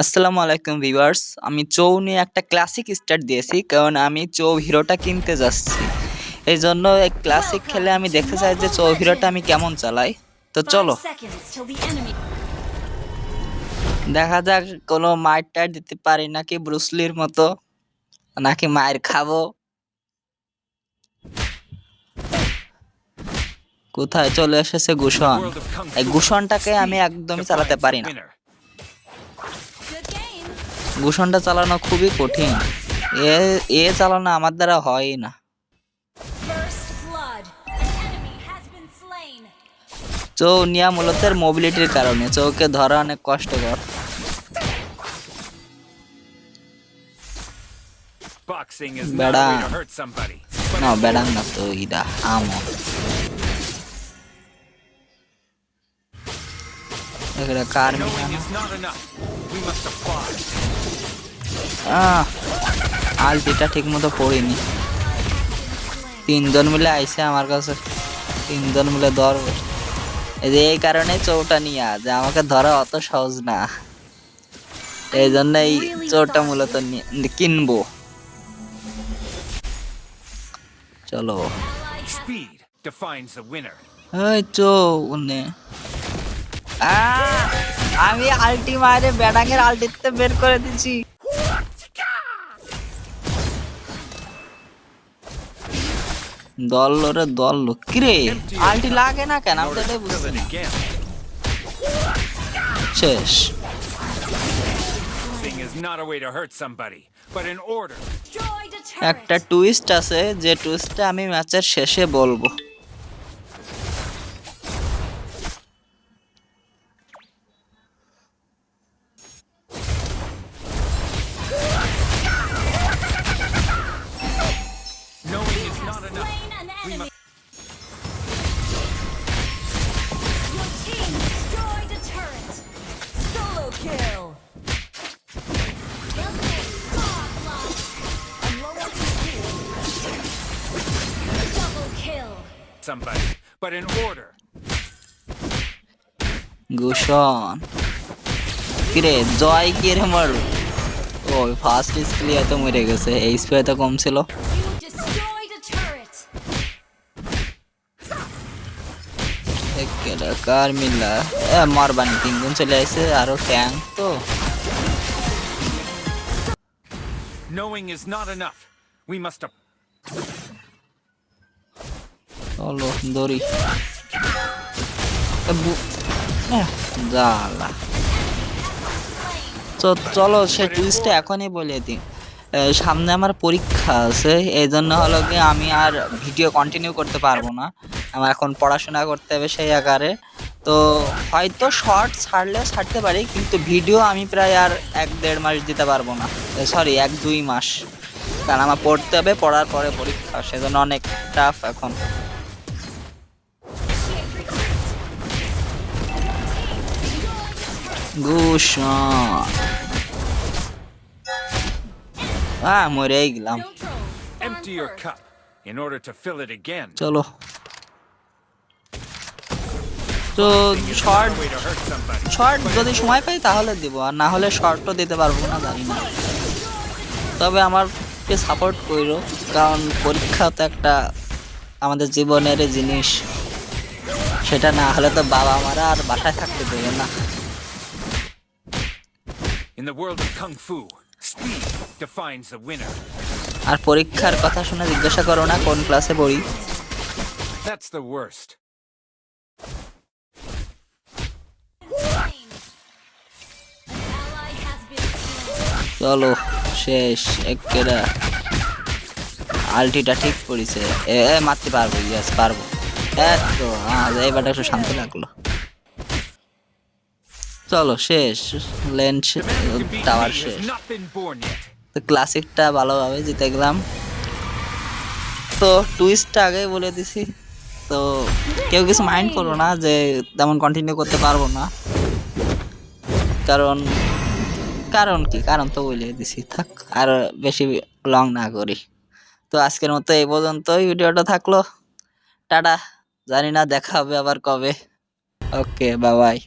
আসসালামু আলাইকুম ভিউয়ার্স আমি চৌ নিয়ে একটা ক্লাসিক স্টার্ট দিয়েছি কারণ আমি চৌ হিরোটা কিনতে যাচ্ছি। এই জন্য ক্লাসিক খেলে আমি দেখতে চাই যে চৌ হিরোটা আমি কেমন চালাই। তো চলো. দেখা যাক কোনো মায়ের টার দিতে পারি নাকি ব্রুসলির মতো নাকি মায়ের খাব। কোথায় চলে এসেছে গুষণ? এই গুষণটাকে আমি একদমই চালাতে পারি না। ঘুষণটা চালানো খুবই কঠিন। এ এ চালানো আমার দ্বারা হয় না। চৌ নিয়া মূলত মোবিলিটির কারণে। চৌকে ধরা অনেক কষ্টকর। কার্মিক আলটিটা ঠিক মতো পড়িনি। তিনজন মিলে আইসে আমার কাছে। তিনজন মিলে ধরবে। এই যে এই কারণে চৌটা নিয়ে যে আমাকে ধরা অত সহজ না। এই জন্য এই চৌটা মূলত কিনবো। চলো. ওই চো উনে। আহ! আমি আলটি মারে এর আলটিতে বের করে দিছি দল দল লক্ষ রে আলটি লাগে না কেন? আমি তো শেষ। একটা টুইস্ট আছে যে টুইস্টটা আমি ম্যাচের শেষে বলব। Somebody, but in order. গুষণ কিরে জয় কি রে আমার ওই ফার্স্ট স্কিলে এত মরে গেছে এইচপি এত কম ছিল কার মিল্লা এ মারবানি তিনজন চলে আসছে আরও ট্যাঙ্ক তো Knowing is not enough. We must. চলো দড়ি জ্বালা চ- চলো, সে টুইস্টটা এখনই বলে দিই। সামনে আমার পরীক্ষা আছে এই জন্য হলো কি আমি আর ভিডিও কন্টিনিউ করতে পারব না। আমার এখন পড়াশোনা করতে হবে সেই আকারে। তো, হয়তো শর্ট ছাড়লেও ছাড়তে পারি, কিন্তু ভিডিও আমি প্রায় আর এক দেড় মাস দিতে পারব না। সরি এক দুই মাস। কারণ আমার পড়তে হবে, পড়ার পরে পরীক্ষা, সেজন্য অনেক টাফ এখন। গুষণ হ্যাঁ মরেই গেলাম। Empty your cup in order to fill it again. চলো। তো শর্ট. শর্ট যদি সময় পাই তাহলে দিব আর না হলে শর্টও দিতে পারব না জানি না। তবে আমারকে সাপোর্ট করো কারণ পরীক্ষা তো একটা আমাদের জীবনের জিনিস। সেটা না হলে তো বাবা মারা আর বাসায় থাকতে দেবে না। In the world of kung fu, speed defines the winner. আর পরীক্ষার কথা শুনে জিজ্ঞাসা করো না কোন ক্লাসে পড়ি। That's the worst. চলো শেষ একেরা। আলটিটা ঠিক পড়েছে এ মারতে পারব ইয়েস পারব। এতো আজ এবারটা একটু শান্তি লাগল। চলো শেষ। লেন্স টাওয়ার শেষ. তো ক্লাসিকটা ভালোভাবে জিতে গেলাম। তো টুইস্টটা আগেই বলে দিছি। তো কেউ কিছু মাইন্ড করো না যে তেমন কন্টিনিউ করতে পারব না। কারণ কারণ কি? কারণ তো বলে দিছি। থাক আর বেশি লং না করি। তো আজকের মতো এই পর্যন্তই ভিডিওটা থাকল। টাটা জানি না দেখা হবে আবার কবে। Okay bye bye